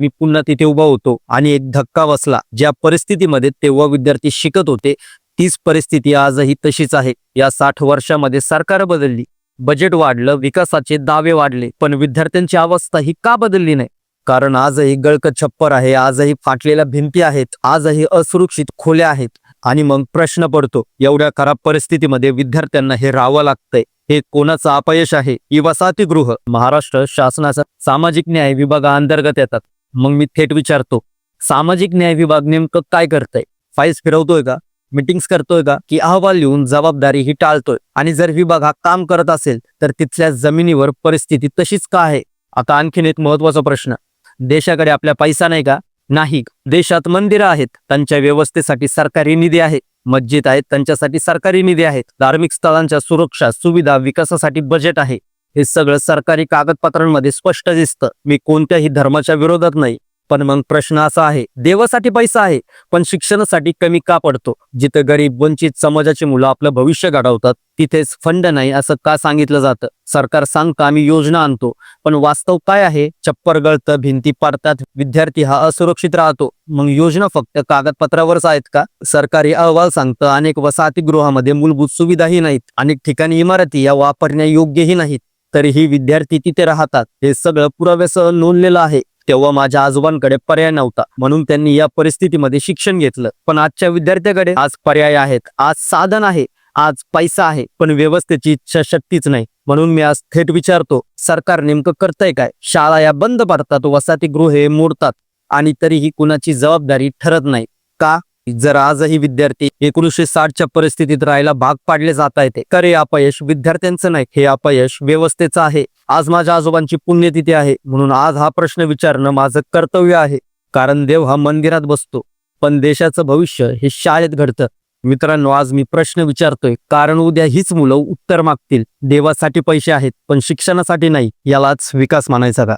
मी पुन्हा तिथे उभा होतो आणि एक धक्का बसला. ज्या परिस्थितीमध्ये तेव्हा विद्यार्थी शिकत होते तीच परिस्थिती आजही तशीच आहे. या साठ वर्षामध्ये सरकार बदलली. बजेट वाढलं विकासाचे दावे वाढले पण विद्यार्थ्यांची अवस्था ही का बदलली नाही? कारण आजही गळक छप्पर आहे आजही फाटलेल्या भिंती आहेत आजही असुरक्षित खोल्या आहेत आणि मग प्रश्न पडतो एवढ्या खराब परिस्थितीमध्ये विद्यार्थ्यांना हे राहावं लागतंय हे कोणाचं अपयश आहे? ही वसाहतीगृह महाराष्ट्र शासनाचा सामाजिक न्याय विभागाअंतर्गत येतात. मग मी थेट विचारतो सामाजिक न्याय विभाग नेमकं काय करतंय? फाईल्स फिरवतोय का? मिटिंग्स करतोय का? की अहवाल लिहून जबाबदारी ही टाळतोय? आणि जर विभाग हा काम करत असेल तर तिथल्या जमिनीवर परिस्थिती तशीच का आहे? आता आणखीन एक महत्त्वाचा प्रश्न. देशाकडे आपल्या पैसा नाही का? नाही. देशात मंदिरं आहेत त्यांच्या व्यवस्थेसाठी सरकारी निधी आहे. मस्जिद आहेत त्यांच्यासाठी सरकारी निधी आहेत. धार्मिक स्थळांच्या सुरक्षा सुविधा विकासासाठी बजेट आहे. हे सगळं सरकारी कागदपत्रांमध्ये स्पष्ट दिसतं. मी कोणत्याही धर्माच्या विरोधात नाही. पण मग प्रश्न असा आहे देवासाठी पैसा आहे पण शिक्षणासाठी कमी का पडतो? जिथं गरीब वंचित समाजाची मुलं आपलं भविष्य घडवतात तिथेच फंड नाही असं का सांगितलं जातं? सरकार सांगतं आम्ही योजना आणतो? पण वास्तव काय आहे? चप्पर गळतं भिंती पडतात विद्यार्थी हा असुरक्षित राहतो. मग योजना फक्त कागदपत्रावरच आहेत का? सरकारी अहवाल सांगतं अनेक वसाहतीगृहामध्ये मूलभूत सुविधाही नाहीत. अनेक ठिकाणी इमारती या वापरण्यायोग्यही नाहीत. तरीही विद्यार्थी तिथे राहतात. हे सगळं पुराव्यासह नोंदलेलं आहे. तेव्हा माझ्या आजोबांकडे पर्याय नव्हता. म्हणून त्यांनी या परिस्थितीमध्ये शिक्षण घेतलं. पण आजच्या विद्यार्थ्याकडे आज पर्याय आहेत. आज साधन आहे. आज पैसा आहे. पण व्यवस्थेची इच्छा शक्तीच नाही. म्हणून मी आज थेट विचारतो सरकार नेमकं करतंय काय? शाळा या बंद पडतात. वसाहतीगृहे मोडतात. आणि तरीही कुणाची जबाबदारी ठरत नाही. का? जर आजही विद्यार्थी एकोणीसशे साठच्या परिस्थितीत राहायला भाग पाडले जात आहेत तर हे अपयश विद्यार्थ्यांचं नाही हे अपयश व्यवस्थेचं आहे. आज माझ्या आजोबांची पुण्यतिथी आहे म्हणून आज हा प्रश्न विचारणं माझं कर्तव्य आहे. कारण देव हा मंदिरात बसतो पण देशाचं भविष्य हे शाळेत घडतं. मित्रांनो आज मी प्रश्न विचारतोय कारण उद्या हीच मुलं उत्तर मागतील. देवासाठी पैसे आहेत पण शिक्षणासाठी नाही यालाच विकास मानायचा का?